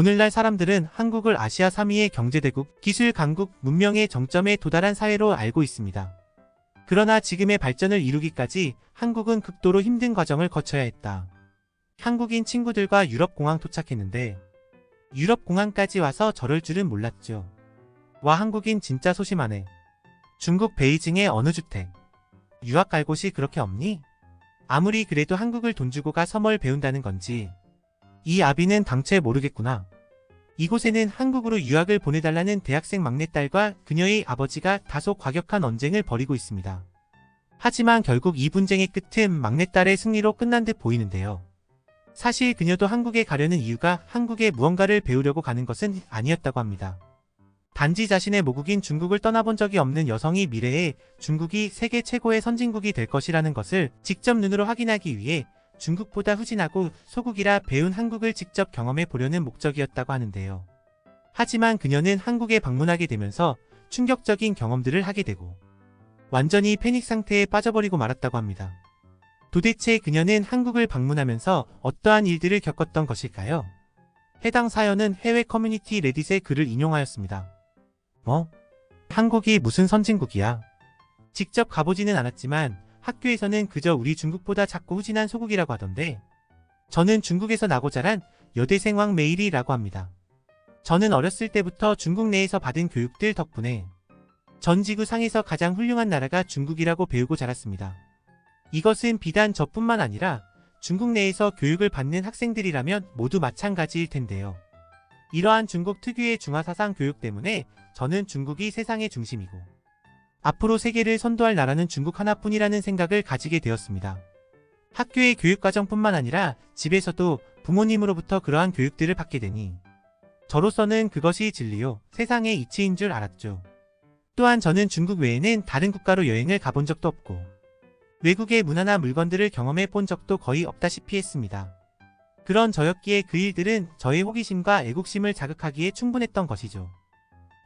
오늘날 사람들은 한국을 아시아 3위의 경제대국, 기술 강국, 문명의 정점에 도달한 사회로 알고 있습니다. 그러나 지금의 발전을 이루기까지 한국은 극도로 힘든 과정을 거쳐야 했다. 한국인 친구들과 유럽 공항 도착했는데 유럽 공항까지 와서 저럴 줄은 몰랐죠. 와 한국인 진짜 소심하네. 중국 베이징의 어느 주택. 유학 갈 곳이 그렇게 없니? 아무리 그래도 한국을 돈 주고 가 섬을 배운다는 건지 이 아비는 당최 모르겠구나. 이곳에는 한국으로 유학을 보내달라는 대학생 막내딸과 그녀의 아버지가 다소 과격한 언쟁을 벌이고 있습니다. 하지만 결국 이 분쟁의 끝은 막내딸의 승리로 끝난 듯 보이는데요. 사실 그녀도 한국에 가려는 이유가 한국에 무언가를 배우려고 가는 것은 아니었다고 합니다. 단지 자신의 모국인 중국을 떠나본 적이 없는 여성이 미래에 중국이 세계 최고의 선진국이 될 것이라는 것을 직접 눈으로 확인하기 위해 중국보다 후진하고 소국이라 배운 한국을 직접 경험해 보려는 목적이었다고 하는데요. 하지만 그녀는 한국에 방문하게 되면서 충격적인 경험들을 하게 되고 완전히 패닉 상태에 빠져버리고 말았다고 합니다. 도대체 그녀는 한국을 방문하면서 어떠한 일들을 겪었던 것일까요? 해당 사연은 해외 커뮤니티 레딧의 글을 인용하였습니다. 뭐? 한국이 무슨 선진국이야? 직접 가보지는 않았지만 학교에서는 그저 우리 중국보다 작고 후진한 소국이라고 하던데 저는 중국에서 나고 자란 여대생 왕 메일이라고 합니다. 저는 어렸을 때부터 중국 내에서 받은 교육들 덕분에 전 지구 상에서 가장 훌륭한 나라가 중국이라고 배우고 자랐습니다. 이것은 비단 저뿐만 아니라 중국 내에서 교육을 받는 학생들이라면 모두 마찬가지일 텐데요. 이러한 중국 특유의 중화사상 교육 때문에 저는 중국이 세상의 중심이고 앞으로 세계를 선도할 나라는 중국 하나뿐이라는 생각을 가지게 되었습니다. 학교의 교육과정뿐만 아니라 집에서도 부모님으로부터 그러한 교육들을 받게 되니 저로서는 그것이 진리요 세상의 이치인 줄 알았죠. 또한 저는 중국 외에는 다른 국가로 여행을 가본 적도 없고 외국의 문화나 물건들을 경험해 본 적도 거의 없다시피 했습니다. 그런 저였기에 그 일들은 저의 호기심과 애국심을 자극하기에 충분했던 것이죠.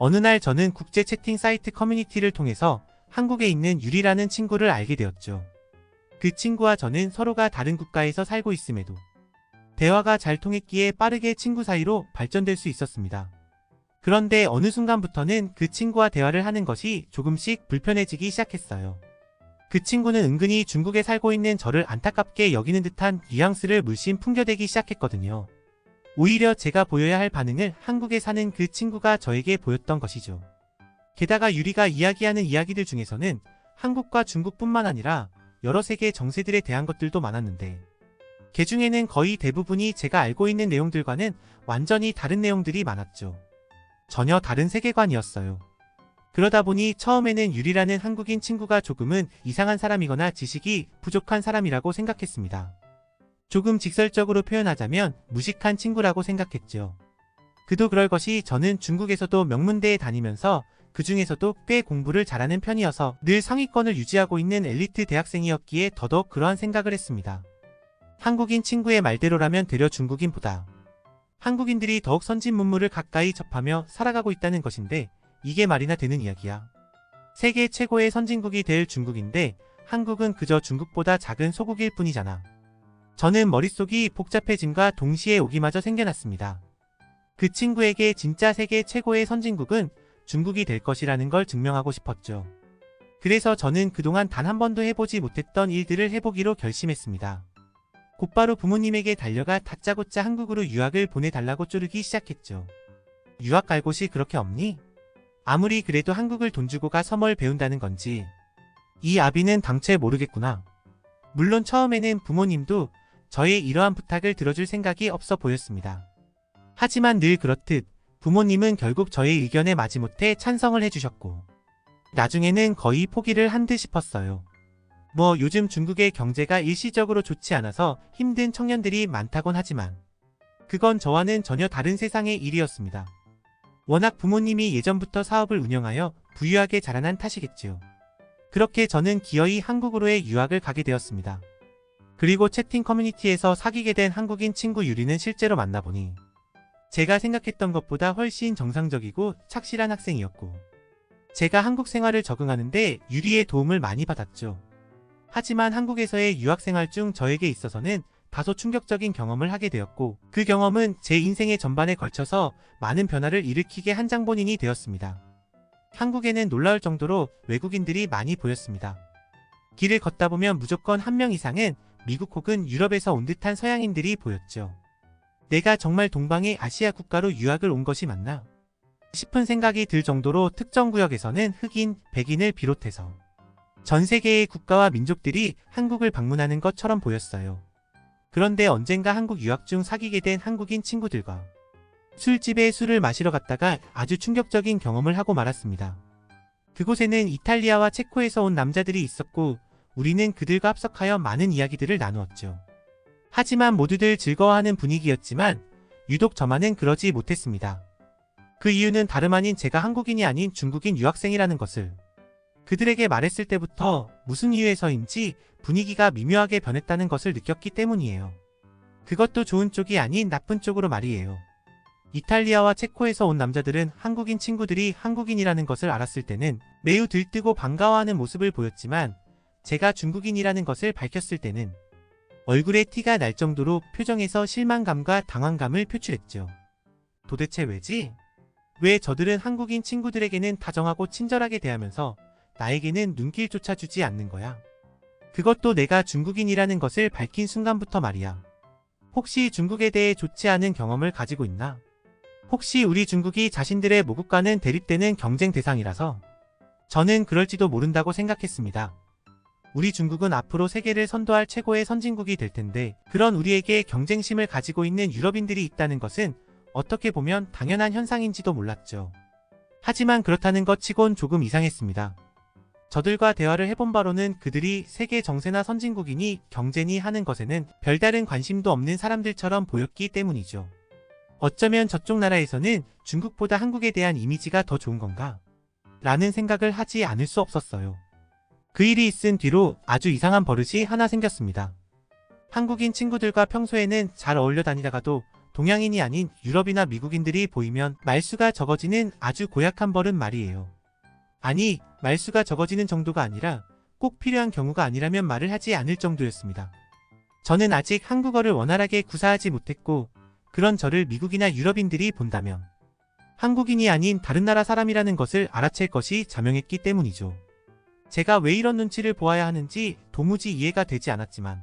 어느 날 저는 국제 채팅 사이트 커뮤니티를 통해서 한국에 있는 유리라는 친구를 알게 되었죠. 그 친구와 저는 서로가 다른 국가에서 살고 있음에도 대화가 잘 통했기에 빠르게 친구 사이로 발전될 수 있었습니다. 그런데 어느 순간부터는 그 친구와 대화를 하는 것이 조금씩 불편해지기 시작했어요. 그 친구는 은근히 중국에 살고 있는 저를 안타깝게 여기는 듯한 뉘앙스를 물씬 풍겨대기 시작했거든요. 오히려 제가 보여야 할 반응을 한국에 사는 그 친구가 저에게 보였던 것이죠. 게다가 유리가 이야기하는 이야기들 중에서는 한국과 중국뿐만 아니라 여러 세계 정세들에 대한 것들도 많았는데 그 중에는 거의 대부분이 제가 알고 있는 내용들과는 완전히 다른 내용들이 많았죠. 전혀 다른 세계관이었어요. 그러다 보니 처음에는 유리라는 한국인 친구가 조금은 이상한 사람이거나 지식이 부족한 사람이라고 생각했습니다. 조금 직설적으로 표현하자면 무식한 친구라고 생각했죠. 그도 그럴 것이 저는 중국에서도 명문대에 다니면서 그 중에서도 꽤 공부를 잘하는 편이어서 늘 상위권을 유지하고 있는 엘리트 대학생이었기에 더더욱 그러한 생각을 했습니다. 한국인 친구의 말대로라면 되려 중국인보다 한국인들이 더욱 선진 문물을 가까이 접하며 살아가고 있다는 것인데 이게 말이나 되는 이야기야. 세계 최고의 선진국이 될 중국인데 한국은 그저 중국보다 작은 소국일 뿐이잖아. 저는 머릿속이 복잡해짐과 동시에 오기마저 생겨났습니다. 그 친구에게 진짜 세계 최고의 선진국은 중국이 될 것이라는 걸 증명하고 싶었죠. 그래서 저는 그동안 단 한 번도 해보지 못했던 일들을 해보기로 결심했습니다. 곧바로 부모님에게 달려가 다짜고짜 한국으로 유학을 보내달라고 쪼르기 시작했죠. 유학 갈 곳이 그렇게 없니? 아무리 그래도 한국을 돈 주고 가 섬을 배운다는 건지 이 아비는 당최 모르겠구나. 물론 처음에는 부모님도 저의 이러한 부탁을 들어줄 생각이 없어 보였습니다. 하지만 늘 그렇듯 부모님은 결국 저의 의견에 마지못해 찬성을 해주셨고 나중에는 거의 포기를 한 듯 싶었어요. 뭐 요즘 중국의 경제가 일시적으로 좋지 않아서 힘든 청년들이 많다곤 하지만 그건 저와는 전혀 다른 세상의 일이었습니다. 워낙 부모님이 예전부터 사업을 운영하여 부유하게 자라난 탓이겠지요. 그렇게 저는 기어이 한국으로의 유학을 가게 되었습니다. 그리고 채팅 커뮤니티에서 사귀게 된 한국인 친구 유리는 실제로 만나보니 제가 생각했던 것보다 훨씬 정상적이고 착실한 학생이었고 제가 한국 생활을 적응하는데 유리의 도움을 많이 받았죠. 하지만 한국에서의 유학 생활 중 저에게 있어서는 다소 충격적인 경험을 하게 되었고 그 경험은 제 인생의 전반에 걸쳐서 많은 변화를 일으키게 한 장본인이 되었습니다. 한국에는 놀라울 정도로 외국인들이 많이 보였습니다. 길을 걷다 보면 무조건 한 명 이상은 미국 혹은 유럽에서 온 듯한 서양인들이 보였죠. 내가 정말 동방의 아시아 국가로 유학을 온 것이 맞나? 싶은 생각이 들 정도로 특정 구역에서는 흑인, 백인을 비롯해서 전 세계의 국가와 민족들이 한국을 방문하는 것처럼 보였어요. 그런데 언젠가 한국 유학 중 사귀게 된 한국인 친구들과 술집에 술을 마시러 갔다가 아주 충격적인 경험을 하고 말았습니다. 그곳에는 이탈리아와 체코에서 온 남자들이 있었고 우리는 그들과 합석하여 많은 이야기들을 나누었죠. 하지만 모두들 즐거워하는 분위기였지만 유독 저만은 그러지 못했습니다. 그 이유는 다름 아닌 제가 한국인이 아닌 중국인 유학생이라는 것을 그들에게 말했을 때부터 무슨 이유에서인지 분위기가 미묘하게 변했다는 것을 느꼈기 때문이에요. 그것도 좋은 쪽이 아닌 나쁜 쪽으로 말이에요. 이탈리아와 체코에서 온 남자들은 한국인 친구들이 한국인이라는 것을 알았을 때는 매우 들뜨고 반가워하는 모습을 보였지만 제가 중국인이라는 것을 밝혔을 때는 얼굴에 티가 날 정도로 표정에서 실망감과 당황감을 표출했죠. 도대체 왜지? 왜 저들은 한국인 친구들에게는 다정하고 친절하게 대하면서 나에게는 눈길조차 주지 않는 거야? 그것도 내가 중국인이라는 것을 밝힌 순간부터 말이야. 혹시 중국에 대해 좋지 않은 경험을 가지고 있나? 혹시 우리 중국이 자신들의 모국과는 대립되는 경쟁 대상이라서 저는 그럴지도 모른다고 생각했습니다. 우리 중국은 앞으로 세계를 선도할 최고의 선진국이 될 텐데 그런 우리에게 경쟁심을 가지고 있는 유럽인들이 있다는 것은 어떻게 보면 당연한 현상인지도 몰랐죠. 하지만 그렇다는 것 치곤 조금 이상했습니다. 저들과 대화를 해본 바로는 그들이 세계 정세나 선진국이니 경제니 하는 것에는 별다른 관심도 없는 사람들처럼 보였기 때문이죠. 어쩌면 저쪽 나라에서는 중국보다 한국에 대한 이미지가 더 좋은 건가? 라는 생각을 하지 않을 수 없었어요. 그 일이 있은 뒤로 아주 이상한 버릇이 하나 생겼습니다. 한국인 친구들과 평소에는 잘 어울려 다니다가도 동양인이 아닌 유럽이나 미국인들이 보이면 말수가 적어지는 아주 고약한 버릇 말이에요. 아니, 말수가 적어지는 정도가 아니라 꼭 필요한 경우가 아니라면 말을 하지 않을 정도였습니다. 저는 아직 한국어를 원활하게 구사하지 못했고 그런 저를 미국이나 유럽인들이 본다면 한국인이 아닌 다른 나라 사람이라는 것을 알아챌 것이 자명했기 때문이죠. 제가 왜 이런 눈치를 보아야 하는지 도무지 이해가 되지 않았지만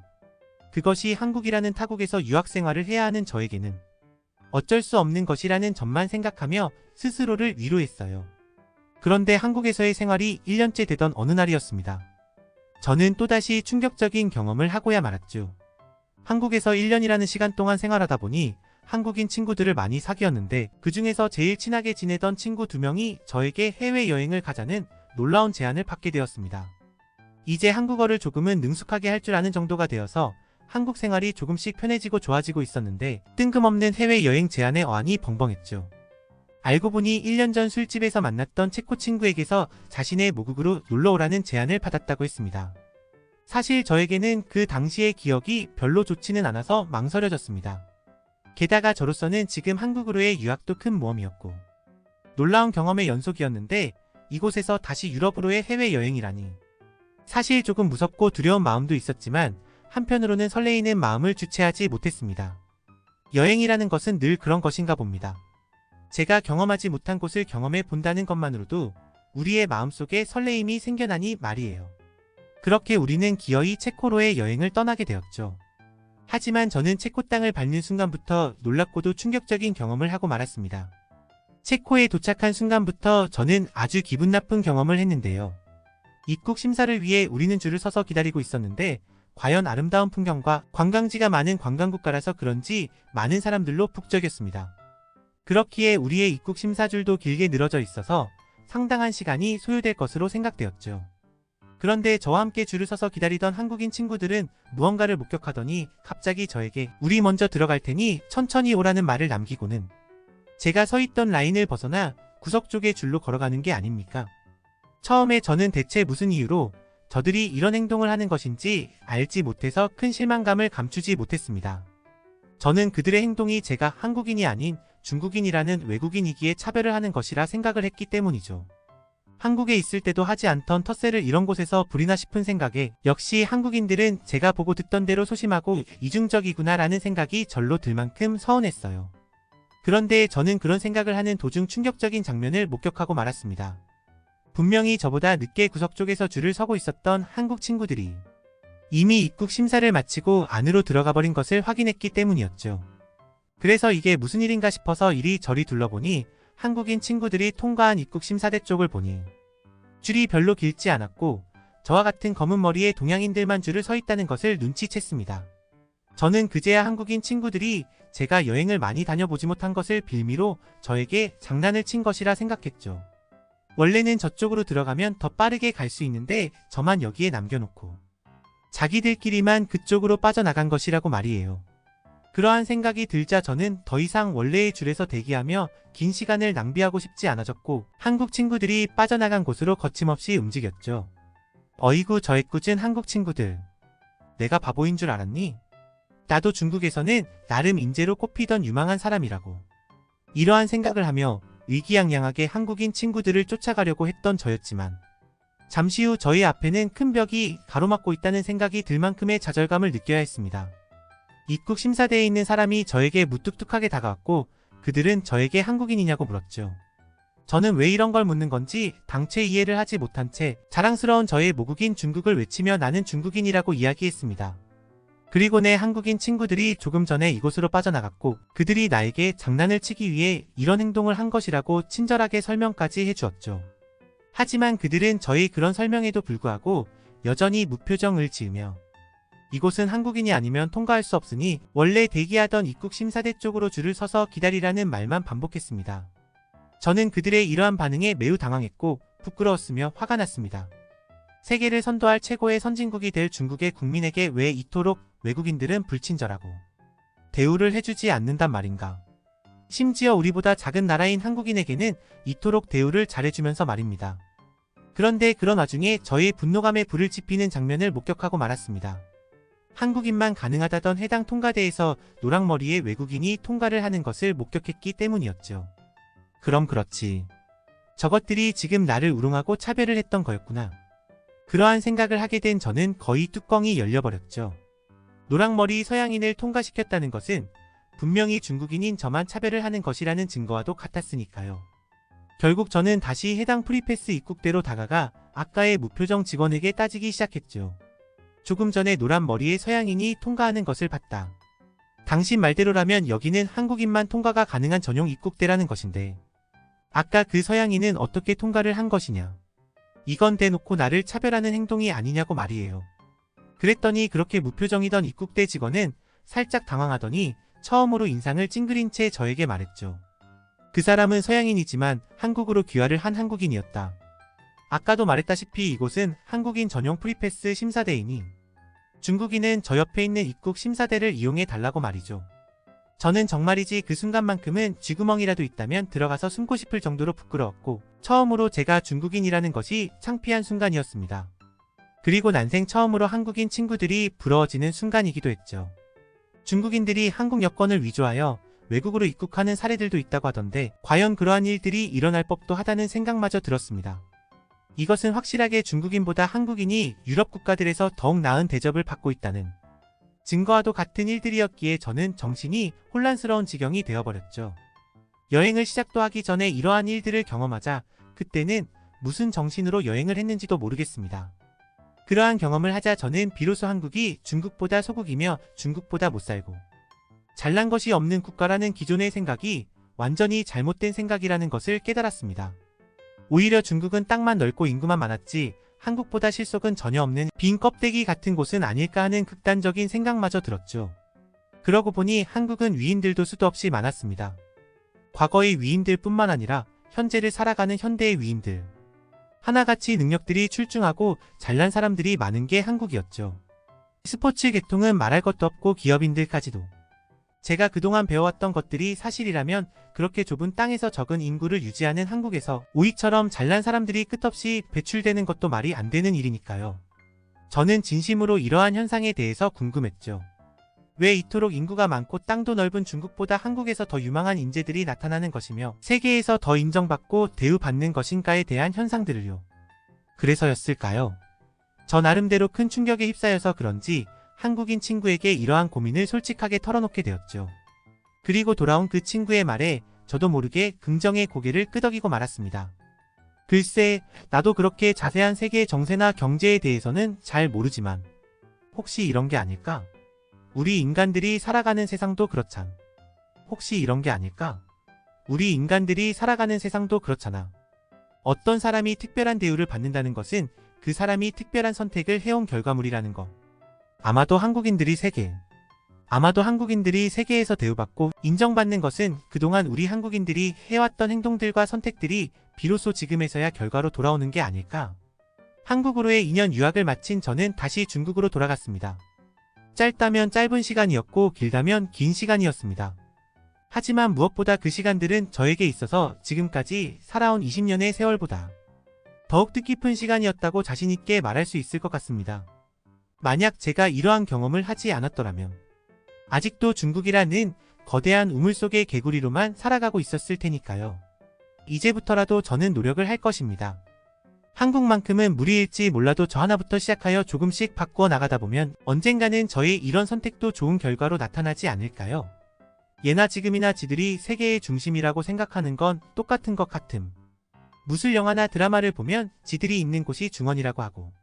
그것이 한국이라는 타국에서 유학 생활을 해야 하는 저에게는 어쩔 수 없는 것이라는 점만 생각하며 스스로를 위로했어요. 그런데 한국에서의 생활이 1년째 되던 어느 날이었습니다. 저는 또다시 충격적인 경험을 하고야 말았죠. 한국에서 1년이라는 시간 동안 생활하다 보니 한국인 친구들을 많이 사귀었는데 그 중에서 제일 친하게 지내던 친구 두 명이 저에게 해외여행을 가자는 놀라운 제안을 받게 되었습니다. 이제 한국어를 조금은 능숙하게 할 줄 아는 정도가 되어서 한국 생활이 조금씩 편해지고 좋아지고 있었는데 뜬금없는 해외여행 제안에 어안이 벙벙했죠. 알고 보니 1년 전 술집에서 만났던 체코 친구에게서 자신의 모국으로 놀러오라는 제안을 받았다고 했습니다. 사실 저에게는 그 당시의 기억이 별로 좋지는 않아서 망설여졌습니다. 게다가 저로서는 지금 한국으로의 유학도 큰 모험이었고 놀라운 경험의 연속이었는데 이곳에서 다시 유럽으로의 해외여행이라니 사실 조금 무섭고 두려운 마음도 있었지만 한편으로는 설레이는 마음을 주체하지 못했습니다. 여행이라는 것은 늘 그런 것인가 봅니다. 제가 경험하지 못한 곳을 경험해 본다는 것만으로도 우리의 마음속에 설레임이 생겨나니 말이에요. 그렇게 우리는 기어이 체코로의 여행을 떠나게 되었죠. 하지만 저는 체코 땅을 밟는 순간부터 놀랍고도 충격적인 경험을 하고 말았습니다. 체코에 도착한 순간부터 저는 아주 기분 나쁜 경험을 했는데요. 입국 심사를 위해 우리는 줄을 서서 기다리고 있었는데 과연 아름다운 풍경과 관광지가 많은 관광국가라서 그런지 많은 사람들로 북적였습니다. 그렇기에 우리의 입국 심사줄도 길게 늘어져 있어서 상당한 시간이 소요될 것으로 생각되었죠. 그런데 저와 함께 줄을 서서 기다리던 한국인 친구들은 무언가를 목격하더니 갑자기 저에게 우리 먼저 들어갈 테니 천천히 오라는 말을 남기고는 제가 서 있던 라인을 벗어나 구석 쪽의 줄로 걸어가는 게 아닙니까? 처음에 저는 대체 무슨 이유로 저들이 이런 행동을 하는 것인지 알지 못해서 큰 실망감을 감추지 못했습니다. 저는 그들의 행동이 제가 한국인이 아닌 중국인이라는 외국인이기에 차별을 하는 것이라 생각을 했기 때문이죠. 한국에 있을 때도 하지 않던 텃세를 이런 곳에서 부리나 싶은 생각에 역시 한국인들은 제가 보고 듣던 대로 소심하고 이중적이구나라는 생각이 절로 들 만큼 서운했어요. 그런데 저는 그런 생각을 하는 도중 충격적인 장면을 목격하고 말았습니다. 분명히 저보다 늦게 구석 쪽에서 줄을 서고 있었던 한국 친구들이 이미 입국 심사를 마치고 안으로 들어가 버린 것을 확인했기 때문이었죠. 그래서 이게 무슨 일인가 싶어서 이리저리 둘러보니 한국인 친구들이 통과한 입국 심사대 쪽을 보니 줄이 별로 길지 않았고 저와 같은 검은 머리의 동양인들만 줄을 서 있다는 것을 눈치챘습니다. 저는 그제야 한국인 친구들이 제가 여행을 많이 다녀보지 못한 것을 빌미로 저에게 장난을 친 것이라 생각했죠. 원래는 저쪽으로 들어가면 더 빠르게 갈 수 있는데 저만 여기에 남겨놓고 자기들끼리만 그쪽으로 빠져나간 것이라고 말이에요. 그러한 생각이 들자 저는 더 이상 원래의 줄에서 대기하며 긴 시간을 낭비하고 싶지 않아졌고 한국 친구들이 빠져나간 곳으로 거침없이 움직였죠. 어이구 저 애꿎은 한국 친구들. 내가 바보인 줄 알았니? 나도 중국에서는 나름 인재로 꼽히던 유망한 사람이라고. 이러한 생각을 하며 의기양양하게 한국인 친구들을 쫓아가려고 했던 저였지만 잠시 후 저희 앞에는 큰 벽이 가로막고 있다는 생각이 들 만큼의 좌절감을 느껴야 했습니다. 입국 심사대에 있는 사람이 저에게 무뚝뚝하게 다가왔고 그들은 저에게 한국인이냐고 물었죠. 저는 왜 이런 걸 묻는 건지 당최 이해를 하지 못한 채 자랑스러운 저의 모국인 중국을 외치며 나는 중국인이라고 이야기했습니다. 그리고 내 한국인 친구들이 조금 전에 이곳으로 빠져나갔고 그들이 나에게 장난을 치기 위해 이런 행동을 한 것이라고 친절하게 설명까지 해주었죠. 하지만 그들은 저의 그런 설명에도 불구하고 여전히 무표정을 지으며 이곳은 한국인이 아니면 통과할 수 없으니 원래 대기하던 입국 심사대 쪽으로 줄을 서서 기다리라는 말만 반복했습니다. 저는 그들의 이러한 반응에 매우 당황했고 부끄러웠으며 화가 났습니다. 세계를 선도할 최고의 선진국이 될 중국의 국민에게 왜 이토록 외국인들은 불친절하고 대우를 해주지 않는단 말인가. 심지어 우리보다 작은 나라인 한국인에게는 이토록 대우를 잘해주면서 말입니다. 그런데 그런 와중에 저의 분노감에 불을 지피는 장면을 목격하고 말았습니다. 한국인만 가능하다던 해당 통과대에서 노랑머리의 외국인이 통과를 하는 것을 목격했기 때문이었죠. 그럼 그렇지. 저것들이 지금 나를 우롱하고 차별을 했던 거였구나. 그러한 생각을 하게 된 저는 거의 뚜껑이 열려버렸죠. 노랑머리 서양인을 통과시켰다는 것은 분명히 중국인인 저만 차별을 하는 것이라는 증거와도 같았으니까요. 결국 저는 다시 해당 프리패스 입국대로 다가가 아까의 무표정 직원에게 따지기 시작했죠. 조금 전에 노란 머리의 서양인이 통과하는 것을 봤다. 당신 말대로라면 여기는 한국인만 통과가 가능한 전용 입국대라는 것인데 아까 그 서양인은 어떻게 통과를 한 것이냐. 이건 대놓고 나를 차별하는 행동이 아니냐고 말이에요. 그랬더니 그렇게 무표정이던 입국대 직원은 살짝 당황하더니 처음으로 인상을 찡그린 채 저에게 말했죠. 그 사람은 서양인이지만 한국으로 귀화를 한 한국인이었다. 아까도 말했다시피 이곳은 한국인 전용 프리패스 심사대이니 중국인은 저 옆에 있는 입국 심사대를 이용해 달라고 말이죠. 저는 정말이지 그 순간만큼은 쥐구멍이라도 있다면 들어가서 숨고 싶을 정도로 부끄러웠고 처음으로 제가 중국인이라는 것이 창피한 순간이었습니다. 그리고 난생 처음으로 한국인 친구들이 부러워지는 순간이기도 했죠. 중국인들이 한국 여권을 위조하여 외국으로 입국하는 사례들도 있다고 하던데 과연 그러한 일들이 일어날 법도 하다는 생각마저 들었습니다. 이것은 확실하게 중국인보다 한국인이 유럽 국가들에서 더욱 나은 대접을 받고 있다는 증거와도 같은 일들이었기에 저는 정신이 혼란스러운 지경이 되어버렸죠. 여행을 시작도 하기 전에 이러한 일들을 경험하자 그때는 무슨 정신으로 여행을 했는지도 모르겠습니다. 그러한 경험을 하자 저는 비로소 한국이 중국보다 소국이며 중국보다 못살고 잘난 것이 없는 국가라는 기존의 생각이 완전히 잘못된 생각이라는 것을 깨달았습니다. 오히려 중국은 땅만 넓고 인구만 많았지 한국보다 실속은 전혀 없는 빈 껍데기 같은 곳은 아닐까 하는 극단적인 생각마저 들었죠. 그러고 보니 한국은 위인들도 수도 없이 많았습니다. 과거의 위인들 뿐만 아니라 현재를 살아가는 현대의 위인들. 하나같이 능력들이 출중하고 잘난 사람들이 많은 게 한국이었죠. 스포츠 계통은 말할 것도 없고 기업인들까지도. 제가 그동안 배워왔던 것들이 사실이라면 그렇게 좁은 땅에서 적은 인구를 유지하는 한국에서 우익처럼 잘난 사람들이 끝없이 배출되는 것도 말이 안 되는 일이니까요. 저는 진심으로 이러한 현상에 대해서 궁금했죠. 왜 이토록 인구가 많고 땅도 넓은 중국보다 한국에서 더 유망한 인재들이 나타나는 것이며 세계에서 더 인정받고 대우받는 것인가에 대한 현상들을요. 그래서였을까요? 저 나름대로 큰 충격에 휩싸여서 그런지 한국인 친구에게 이러한 고민을 솔직하게 털어놓게 되었죠. 그리고 돌아온 그 친구의 말에 저도 모르게 긍정의 고개를 끄덕이고 말았습니다. 글쎄, 나도 그렇게 자세한 세계의 정세나 경제에 대해서는 잘 모르지만 혹시 이런 게 아닐까? 우리 인간들이 살아가는 세상도 그렇잖. 혹시 이런 게 아닐까? 우리 인간들이 살아가는 세상도 그렇잖아. 어떤 사람이 특별한 대우를 받는다는 것은 그 사람이 특별한 선택을 해온 결과물이라는 것. 아마도 한국인들이 세계, 아마도 한국인들이 세계에서 대우받고 인정받는 것은 그동안 우리 한국인들이 해왔던 행동들과 선택들이 비로소 지금에서야 결과로 돌아오는 게 아닐까. 한국으로의 2년 유학을 마친 저는 다시 중국으로 돌아갔습니다. 짧다면 짧은 시간이었고 길다면 긴 시간이었습니다. 하지만 무엇보다 그 시간들은 저에게 있어서 지금까지 살아온 20년의 세월보다 더욱 뜻깊은 시간이었다고 자신있게 말할 수 있을 것 같습니다. 만약 제가 이러한 경험을 하지 않았더라면 아직도 중국이라는 거대한 우물 속의 개구리로만 살아가고 있었을 테니까요. 이제부터라도 저는 노력을 할 것입니다. 한국만큼은 무리일지 몰라도 저 하나부터 시작하여 조금씩 바꾸어 나가다 보면 언젠가는 저의 이런 선택도 좋은 결과로 나타나지 않을까요? 예나 지금이나 지들이 세계의 중심이라고 생각하는 건 똑같은 것 같음. 무술 영화나 드라마를 보면 지들이 있는 곳이 중원이라고 하고